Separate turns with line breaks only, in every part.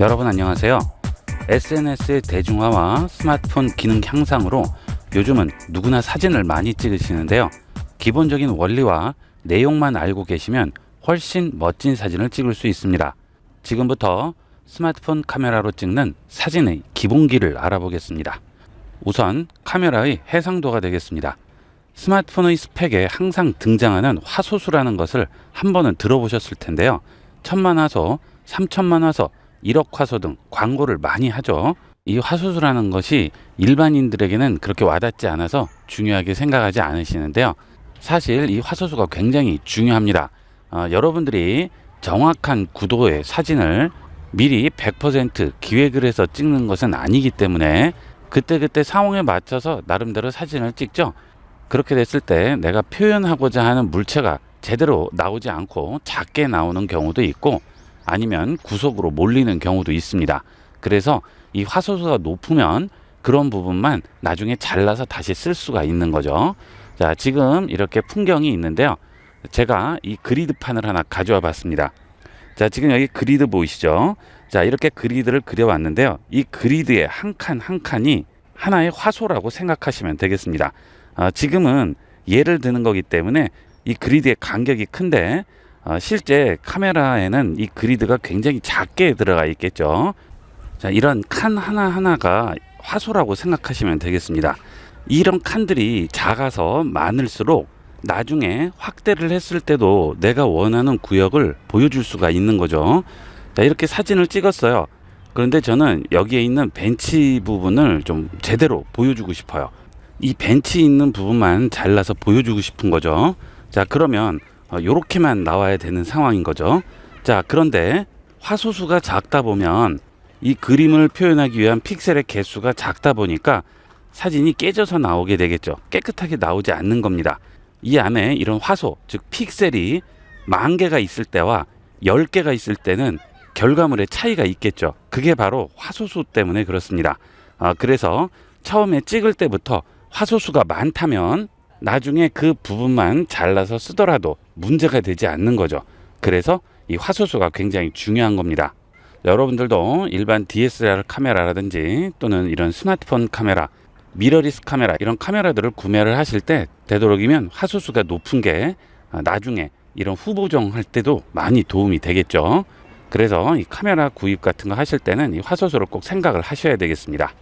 여러분 안녕하세요. SNS의 대중화와 스마트폰 기능 향상으로 요즘은 누구나 사진을 많이 찍으시는데요. 기본적인 원리와 내용만 알고 계시면 훨씬 멋진 사진을 찍을 수 있습니다. 지금부터 스마트폰 카메라로 찍는 사진의 기본기를 알아보겠습니다. 우선 카메라의 해상도가 되겠습니다. 스마트폰의 스펙에 항상 등장하는 화소수라는 것을 한 번은 들어보셨을 텐데요. 천만 화소, 삼천만 화소, 1억 화소 등 광고를 많이 하죠. 이 화소수라는 것이 일반인들에게는 그렇게 와닿지 않아서 중요하게 생각하지 않으시는데요. 사실 이 화소수가 굉장히 중요합니다. 어, 여러분들이 정확한 구도의 사진을 미리 100% 기획을 해서 찍는 것은 아니기 때문에 그때그때 상황에 맞춰서 나름대로 사진을 찍죠. 그렇게 됐을 때 내가 표현하고자 하는 물체가 제대로 나오지 않고 작게 나오는 경우도 있고 아니면 구속으로 몰리는 경우도 있습니다. 그래서 이 화소수가 높으면 그런 부분만 나중에 잘라서 다시 쓸 수가 있는 거죠. 자, 지금 이렇게 풍경이 있는데요. 제가 이 그리드판을 하나 가져와 봤습니다. 자, 지금 여기 그리드 보이시죠? 자, 이렇게 그리드를 그려왔는데요. 이 그리드의 한 칸한 칸이 하나의 화소라고 생각하시면 되겠습니다. 아, 지금은 예를 드는 거기 때문에 이 그리드의 간격이 큰데 어, 실제 카메라에는 이 그리드가 굉장히 작게 들어가 있겠죠. 자, 이런 칸 하나하나가 화소라고 생각하시면 되겠습니다. 이런 칸들이 작아서 많을수록 나중에 확대를 했을 때도 내가 원하는 구역을 보여줄 수가 있는 거죠. 자, 이렇게 사진을 찍었어요. 그런데 저는 여기에 있는 벤치 부분을 좀 제대로 보여주고 싶어요. 이 벤치 있는 부분만 잘라서 보여주고 싶은 거죠. 자, 그러면 어, 요렇게만 나와야 되는 상황인 거죠. 자, 그런데 화소수가 작다 보면 이 그림을 표현하기 위한 픽셀의 개수가 작다 보니까 사진이 깨져서 나오게 되겠죠. 깨끗하게 나오지 않는 겁니다. 이 안에 이런 화소, 즉 픽셀이 만 개가 있을 때와 열 개가 있을 때는 결과물의 차이가 있겠죠. 그게 바로 화소수 때문에 그렇습니다. 아, 그래서 처음에 찍을 때부터 화소수가 많다면 나중에 그 부분만 잘라서 쓰더라도 문제가 되지 않는 거죠. 그래서 이 화소수가 굉장히 중요한 겁니다. 여러분들도 일반 DSLR 카메라라든지 또는 이런 스마트폰 카메라, 미러리스 카메라 이런 카메라들을 구매를 하실 때 되도록이면 화소수가 높은 게 아, 나중에 이런 후보정 할 때도 많이 도움이 되겠죠. 그래서 이 카메라 구입 같은 거 하실 때는 이 화소수를 꼭 생각을 하셔야 되겠습니다.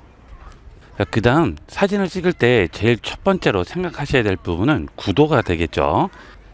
그 다음 사진을 찍을 때 제일 첫 번째로 생각하셔야 될 부분은 구도가 되겠죠.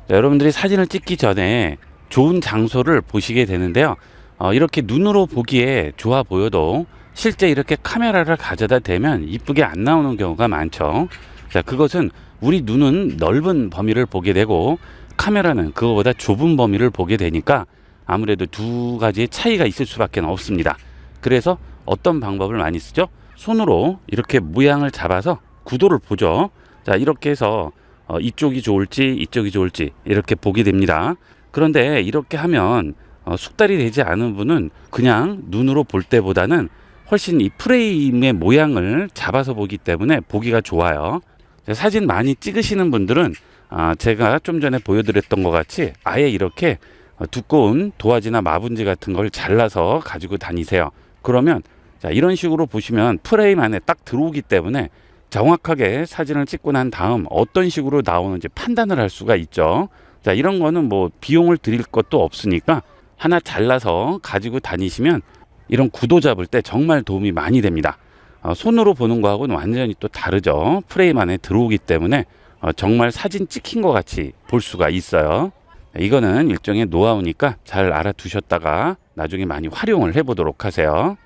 자, 여러분들이 사진을 찍기 전에 좋은 장소를 보시게 되는데요. 어, 이렇게 눈으로 보기에 좋아 보여도 실제 이렇게 카메라를 가져다 대면 이쁘게 안 나오는 경우가 많죠. 자, 그것은 우리 눈은 넓은 범위를 보게 되고 카메라는 그거보다 좁은 범위를 보게 되니까 아무래도 두 가지의 차이가 있을 수밖에 없습니다. 그래서 어떤 방법을 많이 쓰죠? 손으로 이렇게 모양을 잡아서 구도를 보죠. 자, 이렇게 해서 어, 이쪽이 좋을지 이쪽이 좋을지 이렇게 보게 됩니다. 그런데 이렇게 하면 어, 숙달이 되지 않은 분은 그냥 눈으로 볼 때보다는 훨씬 이 프레임의 모양을 잡아서 보기 때문에 보기가 좋아요. 자, 사진 많이 찍으시는 분들은 아, 제가 좀 전에 보여드렸던 것 같이 아예 이렇게 어, 두꺼운 도화지나 마분지 같은 걸 잘라서 가지고 다니세요. 그러면 자, 이런 식으로 보시면 프레임 안에 딱 들어오기 때문에 정확하게 사진을 찍고 난 다음 어떤 식으로 나오는지 판단을 할 수가 있죠. 자, 이런 거는 뭐 비용을 드릴 것도 없으니까 하나 잘라서 가지고 다니시면 이런 구도 잡을 때 정말 도움이 많이 됩니다. 어, 손으로 보는 거하고는 완전히 또 다르죠. 프레임 안에 들어오기 때문에 어, 정말 사진 찍힌 것 같이 볼 수가 있어요. 이거는 일종의 노하우니까 잘 알아두셨다가 나중에 많이 활용을 해보도록 하세요.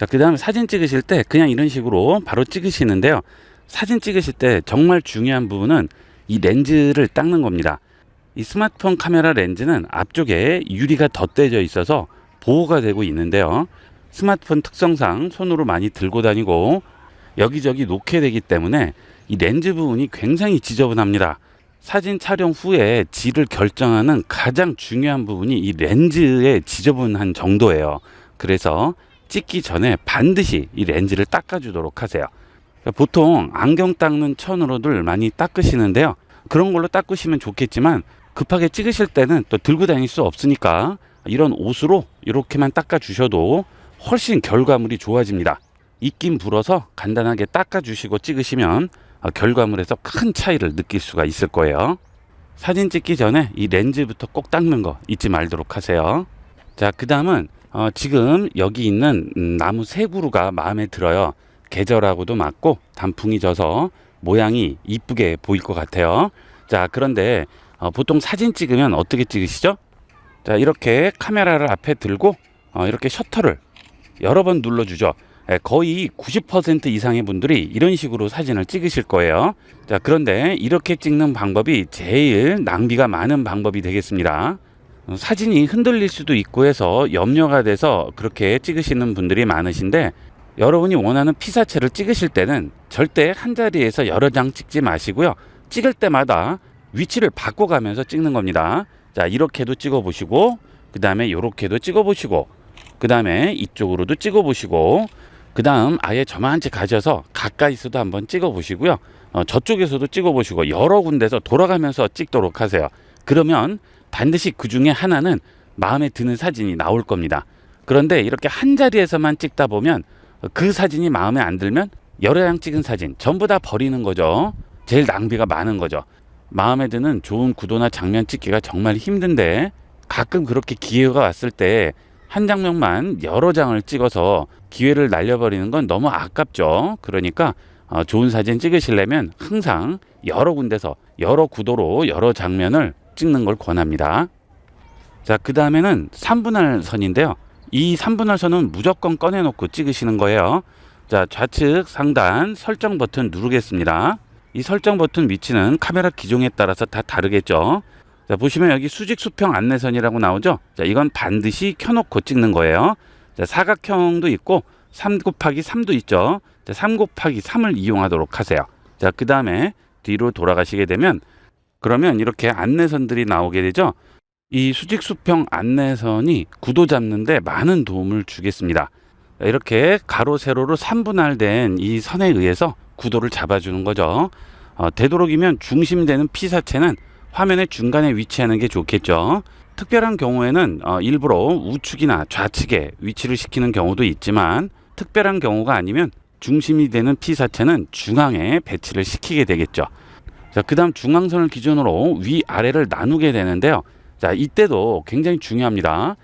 자, 그 다음에 사진 찍으실 때 그냥 이런 식으로 바로 찍으시는데요. 사진 찍으실 때 정말 중요한 부분은 이 렌즈를 닦는 겁니다. 이 스마트폰 카메라 렌즈는 앞쪽에 유리가 덧대져 있어서 보호가 되고 있는데요. 스마트폰 특성상 손으로 많이 들고 다니고 여기저기 놓게 되기 때문에 이 렌즈 부분이 굉장히 지저분합니다. 사진 촬영 후에 질을 결정하는 가장 중요한 부분이 이 렌즈의 지저분한 정도예요. 그래서 찍기 전에 반드시 이 렌즈를 닦아주도록 하세요. 그러니까 보통 안경 닦는 천으로들 많이 닦으시는데요. 그런 걸로 닦으시면 좋겠지만 급하게 찍으실 때는 또 들고 다닐 수 없으니까 이런 옷으로 이렇게만 닦아 주셔도 훨씬 결과물이 좋아집니다. 입김 불어서 간단하게 닦아주시고 찍으시면 어, 결과물에서 큰 차이를 느낄 수가 있을 거예요. 사진 찍기 전에 이 렌즈부터 꼭 닦는 거 잊지 말도록 하세요. 자, 그 다음은 어, 지금 여기 있는 음, 나무 세 그루가 마음에 들어요. 계절하고도 맞고 단풍이 져서 모양이 이쁘게 보일 것 같아요. 자, 그런데 어, 보통 사진 찍으면 어떻게 찍으시죠? 자, 이렇게 카메라를 앞에 들고 어, 이렇게 셔터를 여러 번 눌러주죠. 예, 거의 90% 이상의 분들이 이런 식으로 사진을 찍으실 거예요. 자, 그런데 이렇게 찍는 방법이 제일 낭비가 많은 방법이 되겠습니다. 어, 사진이 흔들릴 수도 있고 해서 염려가 돼서 그렇게 찍으시는 분들이 많으신데 여러분이 원하는 피사체를 찍으실 때는 절대 한 자리에서 여러 장 찍지 마시고요. 찍을 때마다 위치를 바꿔가면서 찍는 겁니다. 자, 이렇게도 찍어 보시고, 그 다음에 이렇게도 찍어 보시고, 그 다음에 이쪽으로도 찍어 보시고, 그 다음 아예 저만치 가셔서 가까이서도 한번 찍어 보시고요. 어, 저쪽에서도 찍어 보시고, 여러 군데서 돌아가면서 찍도록 하세요. 그러면 반드시 그 중에 하나는 마음에 드는 사진이 나올 겁니다. 그런데 이렇게 한 자리에서만 찍다 보면 그 사진이 마음에 안 들면 여러 장 찍은 사진 전부 다 버리는 거죠. 제일 낭비가 많은 거죠. 마음에 드는 좋은 구도나 장면 찍기가 정말 힘든데 가끔 그렇게 기회가 왔을 때 한 장면만 여러 장을 찍어서 기회를 날려버리는 건 너무 아깝죠. 그러니까 어, 좋은 사진 찍으시려면 항상 여러 군데서 여러 구도로 여러 장면을 찍는 걸 권합니다. 자, 그 다음에는 3분할 선인데요. 이 3분할 선은 무조건 꺼내놓고 찍으시는 거예요. 자, 좌측 상단 설정 버튼 누르겠습니다. 이 설정 버튼 위치는 카메라 기종에 따라서 다 다르겠죠. 자, 보시면 여기 수직 수평 안내선이라고 나오죠. 자, 이건 반드시 켜놓고 찍는 거예요. 자, 사각형도 있고 3 곱하기 3도 있죠. 자, 3 곱하기 3을 이용하도록 하세요. 자, 그 다음에 뒤로 돌아가시게 되면 그러면 이렇게 안내선들이 나오게 되죠. 이 수직 수평 안내선이 구도 잡는데 많은 도움을 주겠습니다. 이렇게 가로 세로로 3분할된 이 선에 의해서 구도를 잡아주는 거죠. 어, 되도록이면 중심되는 피사체는 화면의 중간에 위치하는 게 좋겠죠. 특별한 경우에는 어, 일부러 우측이나 좌측에 위치를 시키는 경우도 있지만 특별한 경우가 아니면 중심이 되는 피사체는 중앙에 배치를 시키게 되겠죠. 자, 그 다음 중앙선을 기준으로 위 아래를 나누게 되는데요. 자, 이때도 굉장히 중요합니다.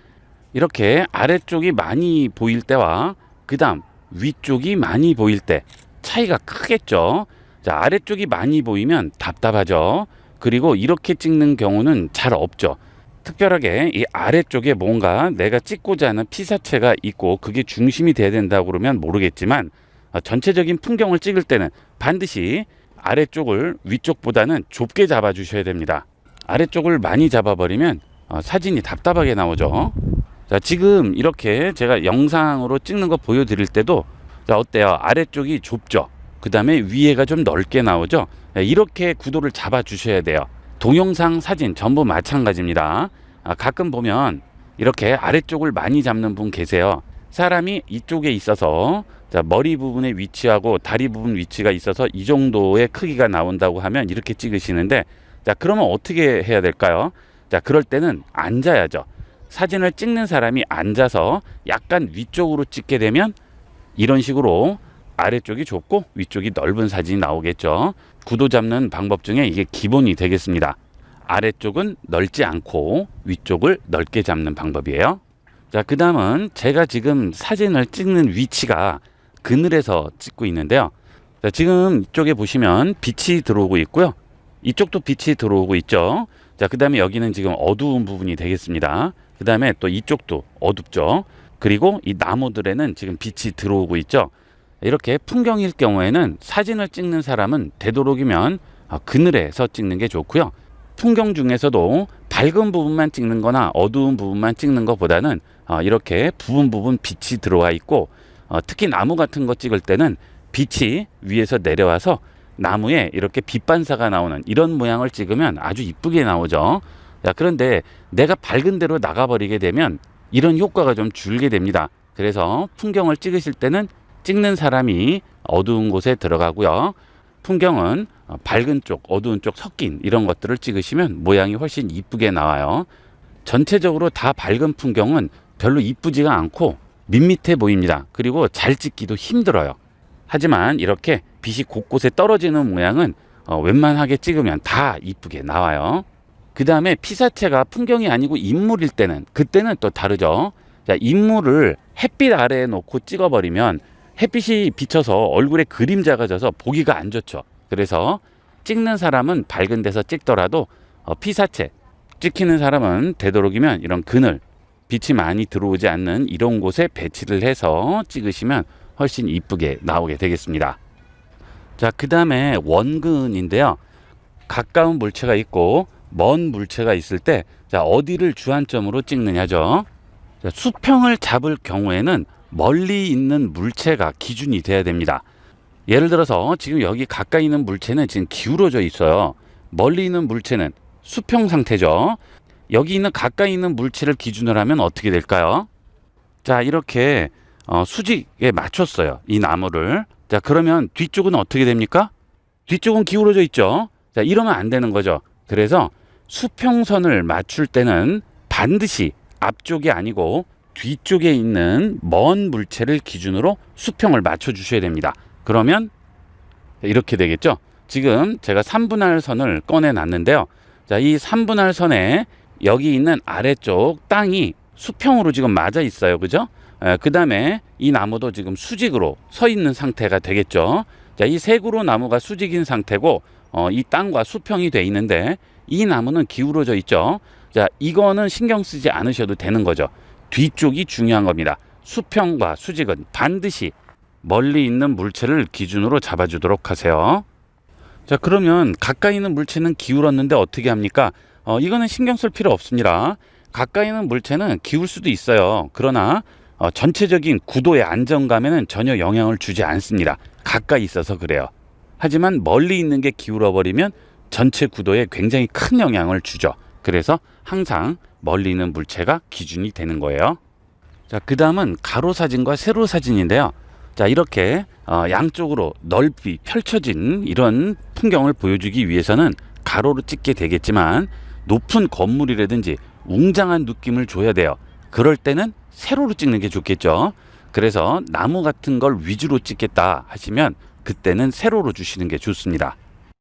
이렇게 아래쪽이 많이 보일 때와 그 다음 위쪽이 많이 보일 때 차이가 크겠죠. 자, 아래쪽이 많이 보이면 답답하죠. 그리고 이렇게 찍는 경우는 잘 없죠. 특별하게 이 아래쪽에 뭔가 내가 찍고자 하는 피사체가 있고 그게 중심이 돼야 된다고 그러면 모르겠지만 어, 전체적인 풍경을 찍을 때는 반드시 아래쪽을 위쪽보다는 좁게 잡아 주셔야 됩니다. 아래쪽을 많이 잡아버리면 어, 사진이 답답하게 나오죠. 자, 지금 이렇게 제가 영상으로 찍는 거 보여드릴 때도 자, 어때요? 아래쪽이 좁죠? 그 다음에 위에가 좀 넓게 나오죠? 네, 이렇게 구도를 잡아 주셔야 돼요. 동영상, 사진 전부 마찬가지입니다. 아, 가끔 보면 이렇게 아래쪽을 많이 잡는 분 계세요. 사람이 이쪽에 있어서 자, 머리 부분에 위치하고 다리 부분 위치가 있어서 이 정도의 크기가 나온다고 하면 이렇게 찍으시는데 자, 그러면 어떻게 해야 될까요? 자, 그럴 때는 앉아야죠. 사진을 찍는 사람이 앉아서 약간 위쪽으로 찍게 되면 이런 식으로 아래쪽이 좁고 위쪽이 넓은 사진이 나오겠죠. 구도 잡는 방법 중에 이게 기본이 되겠습니다. 아래쪽은 넓지 않고 위쪽을 넓게 잡는 방법이에요. 자, 그 다음은 제가 지금 사진을 찍는 위치가 그늘에서 찍고 있는데요. 자, 지금 이쪽에 보시면 빛이 들어오고 있고요. 이쪽도 빛이 들어오고 있죠. 자, 그 다음에 여기는 지금 어두운 부분이 되겠습니다. 그 다음에 또 이쪽도 어둡죠. 그리고 이 나무들에는 지금 빛이 들어오고 있죠. 이렇게 풍경일 경우에는 사진을 찍는 사람은 되도록이면 어, 그늘에서 찍는 게 좋고요. 풍경 중에서도 밝은 부분만 찍는 거나 어두운 부분만 찍는 것보다는 어, 이렇게 부분 부분 빛이 들어와 있고 어, 특히 나무 같은 거 찍을 때는 빛이 위에서 내려와서 나무에 이렇게 빛 반사가 나오는 이런 모양을 찍으면 아주 이쁘게 나오죠. 자, 그런데 내가 밝은 데로 나가버리게 되면 이런 효과가 좀 줄게 됩니다. 그래서 풍경을 찍으실 때는 찍는 사람이 어두운 곳에 들어가고요. 풍경은 어, 밝은 쪽, 어두운 쪽 섞인 이런 것들을 찍으시면 모양이 훨씬 이쁘게 나와요. 전체적으로 다 밝은 풍경은 별로 이쁘지가 않고 밋밋해 보입니다. 그리고 잘 찍기도 힘들어요. 하지만 이렇게 빛이 곳곳에 떨어지는 모양은 어, 웬만하게 찍으면 다 이쁘게 나와요. 그 다음에 피사체가 풍경이 아니고 인물일 때는 그때는 또 다르죠. 자, 인물을 햇빛 아래에 놓고 찍어버리면 햇빛이 비쳐서 얼굴에 그림자가 져서 보기가 안 좋죠. 그래서 찍는 사람은 밝은 데서 찍더라도 어, 피사체 찍히는 사람은 되도록이면 이런 그늘 빛이 많이 들어오지 않는 이런 곳에 배치를 해서 찍으시면 훨씬 이쁘게 나오게 되겠습니다. 자, 그 다음에 원근인데요. 가까운 물체가 있고 먼 물체가 있을 때 자, 어디를 주안점으로 찍느냐죠. 자, 수평을 잡을 경우에는 멀리 있는 물체가 기준이 돼야 됩니다. 예를 들어서 지금 여기 가까이 있는 물체는 지금 기울어져 있어요. 멀리 있는 물체는 수평 상태죠. 여기 있는 가까이 있는 물체를 기준으로 하면 어떻게 될까요? 자, 이렇게 어, 수직에 맞췄어요. 이 나무를. 자, 그러면 뒤쪽은 어떻게 됩니까? 뒤쪽은 기울어져 있죠. 자, 이러면 안 되는 거죠. 그래서 수평선을 맞출 때는 반드시 앞쪽이 아니고 뒤쪽에 있는 먼 물체를 기준으로 수평을 맞춰 주셔야 됩니다. 그러면 이렇게 되겠죠. 지금 제가 3분할 선을 꺼내 놨는데요. 자, 이 3분할 선에 여기 있는 아래쪽 땅이 수평으로 지금 맞아 있어요. 그죠? 그 다음에 이 나무도 지금 수직으로 서 있는 상태가 되겠죠. 자, 이 세구로 나무가 수직인 상태고, 어, 이 땅과 수평이 돼 있는데, 이 나무는 기울어져 있죠. 자, 이거는 신경 쓰지 않으셔도 되는 거죠. 뒤쪽이 중요한 겁니다. 수평과 수직은 반드시 멀리 있는 물체를 기준으로 잡아주도록 하세요. 자, 그러면 가까이 있는 물체는 기울었는데 어떻게 합니까? 어, 이거는 신경 쓸 필요 없습니다. 가까이 있는 물체는 기울 수도 있어요. 그러나 어, 전체적인 구도의 안정감에는 전혀 영향을 주지 않습니다. 가까이 있어서 그래요. 하지만 멀리 있는 게 기울어 버리면 전체 구도에 굉장히 큰 영향을 주죠. 그래서 항상 멀리 있는 물체가 기준이 되는 거예요. 자, 그 다음은 가로 사진과 세로 사진인데요. 자, 이렇게 어, 양쪽으로 넓이 펼쳐진 이런 풍경을 보여주기 위해서는 가로로 찍게 되겠지만 높은 건물이라든지 웅장한 느낌을 줘야 돼요. 그럴 때는 세로로 찍는 게 좋겠죠. 그래서 나무 같은 걸 위주로 찍겠다 하시면 그때는 세로로 주시는 게 좋습니다.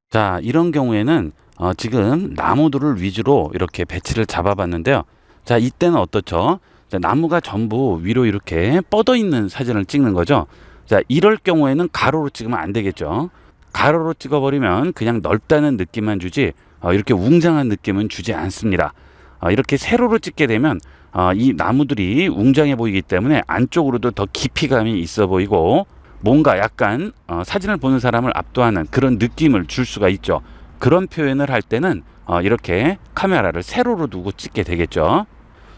자, 이런 경우에는 어, 지금 나무들을 위주로 이렇게 배치를 잡아봤는데요. 자, 이때는 어떻죠? 자, 나무가 전부 위로 이렇게 뻗어 있는 사진을 찍는 거죠. 자, 이럴 경우에는 가로로 찍으면 안 되겠죠. 가로로 찍어버리면 그냥 넓다는 느낌만 주지 어, 이렇게 웅장한 느낌은 주지 않습니다. 어, 이렇게 세로로 찍게 되면 어, 이 나무들이 웅장해 보이기 때문에 안쪽으로도 더 깊이감이 있어 보이고 뭔가 약간 어, 사진을 보는 사람을 압도하는 그런 느낌을 줄 수가 있죠. 그런 표현을 할 때는 어, 이렇게 카메라를 세로로 두고 찍게 되겠죠.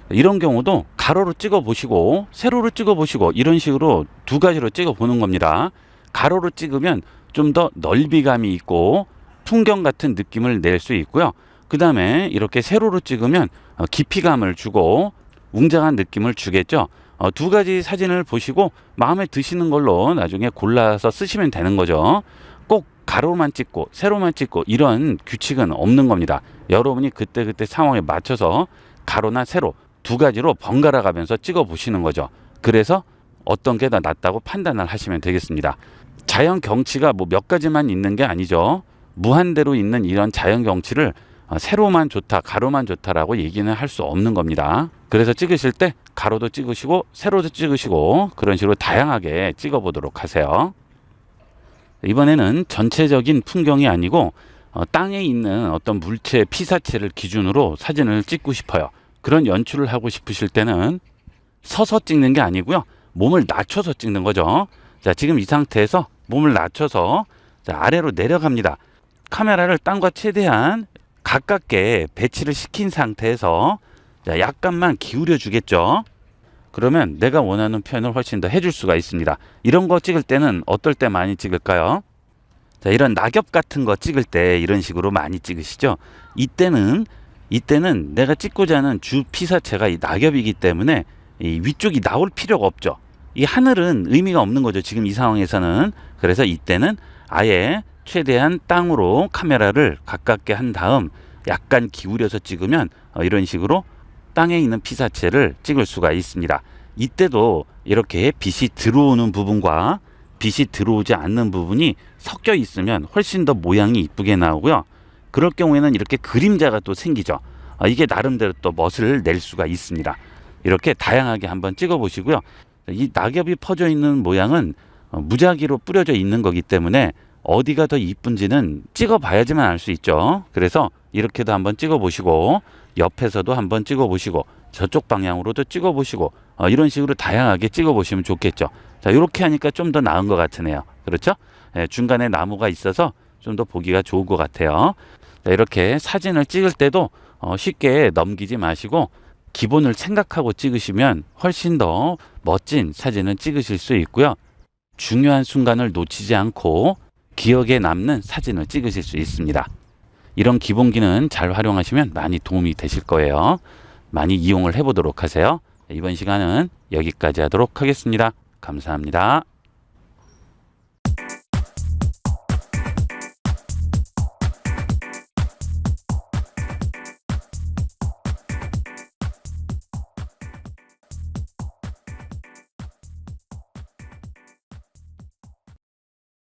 이런 경우도 가로로 찍어 보시고 세로로 찍어 보시고 이런 식으로 두 가지로 찍어 보는 겁니다. 가로로 찍으면 좀 더 넓이감이 있고 풍경 같은 느낌을 낼 수 있고요. 그 다음에 이렇게 세로로 찍으면 어, 깊이감을 주고 웅장한 느낌을 주겠죠. 어, 두 가지 사진을 보시고 마음에 드시는 걸로 나중에 골라서 쓰시면 되는 거죠. 꼭 가로만 찍고 세로만 찍고 이런 규칙은 없는 겁니다. 여러분이 그때그때 상황에 맞춰서 가로나 세로 두 가지로 번갈아 가면서 찍어 보시는 거죠. 그래서 어떤 게 더 낫다고 판단을 하시면 되겠습니다. 자연 경치가 뭐 몇 가지만 있는 게 아니죠. 무한대로 있는 이런 자연 경치를 어, 세로만 좋다, 가로만 좋다라고 얘기는 할 수 없는 겁니다. 그래서 찍으실 때 가로도 찍으시고 세로도 찍으시고 그런 식으로 다양하게 찍어 보도록 하세요. 이번에는 전체적인 풍경이 아니고 어, 땅에 있는 어떤 물체, 피사체를 기준으로 사진을 찍고 싶어요. 그런 연출을 하고 싶으실 때는 서서 찍는 게 아니고요. 몸을 낮춰서 찍는 거죠. 자, 지금 이 상태에서 몸을 낮춰서 자, 아래로 내려갑니다. 카메라를 땅과 최대한 가깝게 배치를 시킨 상태에서 자, 약간만 기울여 주겠죠. 그러면 내가 원하는 표현을 훨씬 더 해줄 수가 있습니다. 이런 거 찍을 때는 어떨 때 많이 찍을까요? 자, 이런 낙엽 같은 거 찍을 때 이런 식으로 많이 찍으시죠. 이때는 이때는 내가 찍고자 하는 주 피사체가 이 낙엽이기 때문에 이 위쪽이 나올 필요가 없죠. 이 하늘은 의미가 없는 거죠. 지금 이 상황에서는. 그래서 이때는 아예 최대한 땅으로 카메라를 가깝게 한 다음 약간 기울여서 찍으면 어, 이런 식으로 땅에 있는 피사체를 찍을 수가 있습니다. 이때도 이렇게 빛이 들어오는 부분과 빛이 들어오지 않는 부분이 섞여 있으면 훨씬 더 모양이 이쁘게 나오고요. 그럴 경우에는 이렇게 그림자가 또 생기죠. 아, 이게 나름대로 또 멋을 낼 수가 있습니다. 이렇게 다양하게 한번 찍어 보시고요. 이 낙엽이 퍼져 있는 모양은 어, 무작위로 뿌려져 있는 거기 때문에 어디가 더 이쁜지는 찍어 봐야지만 알 수 있죠. 그래서 이렇게도 한번 찍어 보시고 옆에서도 한번 찍어 보시고 저쪽 방향으로도 찍어 보시고 어, 이런 식으로 다양하게 찍어 보시면 좋겠죠. 자, 이렇게 하니까 좀 더 나은 것 같으네요. 그렇죠? 예, 중간에 나무가 있어서 좀 더 보기가 좋을 것 같아요. 자, 이렇게 사진을 찍을 때도 어, 쉽게 넘기지 마시고 기본을 생각하고 찍으시면 훨씬 더 멋진 사진을 찍으실 수 있고요. 중요한 순간을 놓치지 않고 기억에 남는 사진을 찍으실 수 있습니다. 이런 기본기는 잘 활용하시면 많이 도움이 되실 거예요. 많이 이용을 해보도록 하세요. 이번 시간은 여기까지 하도록 하겠습니다. 감사합니다.